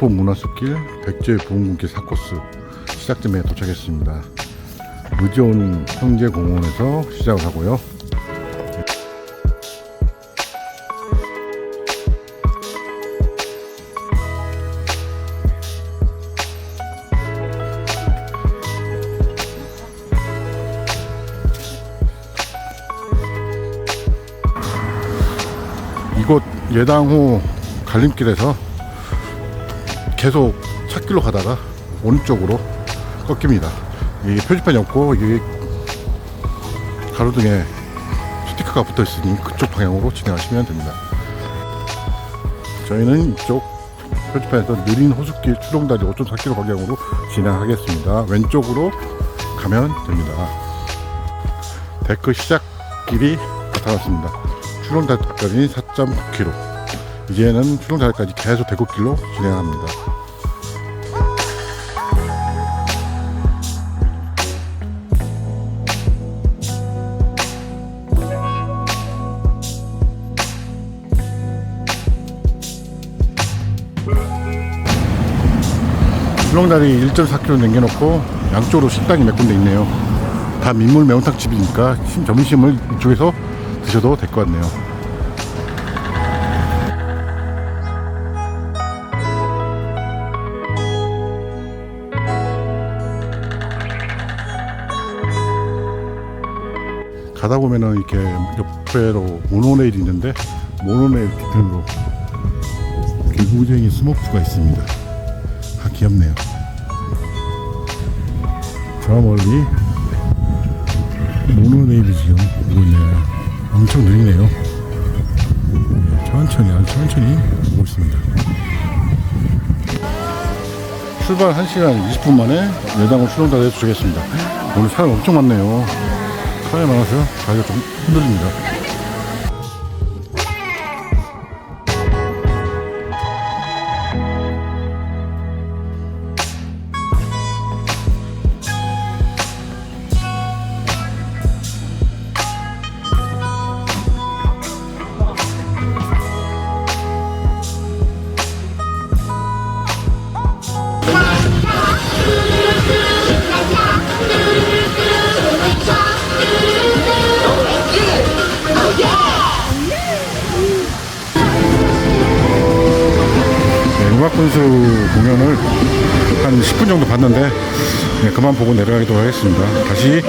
목포 문화숲길 백제 부흥군길 4코스 시작점에 도착했습니다. 의지온 형제공원에서 시작을 하고요. 이곳 예당호 갈림길에서 계속 찻길로 가다가 오른쪽으로 꺾입니다. 이게 표지판이 없고 이게 가로등에 스티커가 붙어 있으니 그쪽 방향으로 진행하시면 됩니다. 저희는 이쪽 표지판에서 느린 호수길 추동다리 5.4km 방향으로 진행하겠습니다. 왼쪽으로 가면 됩니다. 데크 시작 길이 나타났습니다. 추동다리까지 4.9km. 이제는 추동다리까지 계속 대구길로 진행합니다. 출렁다리 1.4km 남겨놓고 양쪽으로 식당이 몇 군데 있네요. 다 민물 매운탕 집이니까 심- 점심을 이쪽에서 드셔도 될 것 같네요. 가다 보면은 이렇게 옆에로 모노레일이 있는데 모노레일 뒤편으로 개구쟁이 스모프가 있습니다. 아 귀엽네요. 저 멀리 모노레일이 지금 오고 있네요. 엄청 느리네요. 예, 천천히 천천히 오고 있습니다. 출발 1시간 20분 만에 예당호 출렁다리에 도착했습니다. 오늘 사람 엄청 많네요. 많아서 가기가 좀 힘들립니다. 네, 음악분수 공연을 한 10분 정도 봤는데 네, 그만 보고 내려가도록 하겠습니다. 다시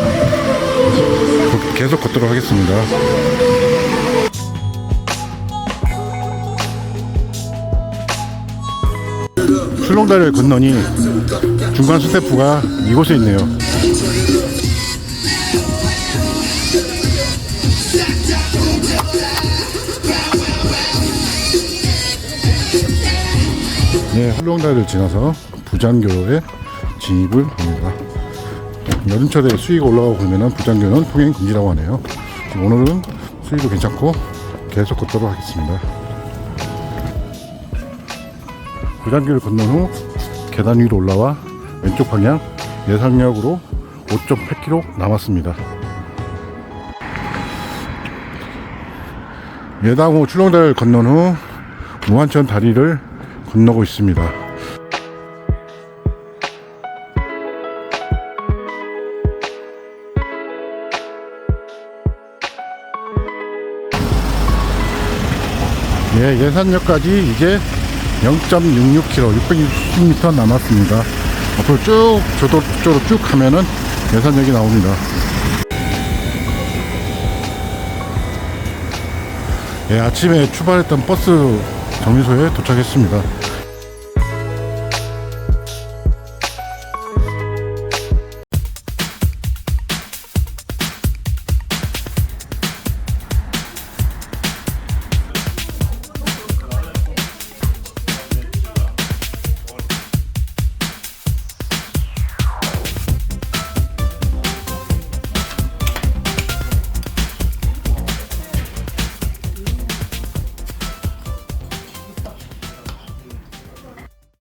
곧- 계속 걷도록 하겠습니다. 출렁다리를 건너니 중간 스태프가 이곳에 있네요. 네, 출렁다리를 지나서 부장교에 진입을 합니다. 여름철에 수위가 올라가고 그러면 부장교는 통행 금지라고 하네요. 오늘은 수위도 괜찮고 계속 걷도록 하겠습니다. 부장교를 건넌 후 계단 위로 올라와 왼쪽 방향 예상역으로 5.8km 남았습니다. 예당호 출렁다리를 건넌 후 무한천 다리를 건너고 있습니다. 예, 예산역까지 이제 0.66km, 660m 남았습니다. 앞으로 쭉 저도 쪽으로 쭉 가면은 예산역이 나옵니다. 예, 아침에 출발했던 버스 정류소에 도착했습니다.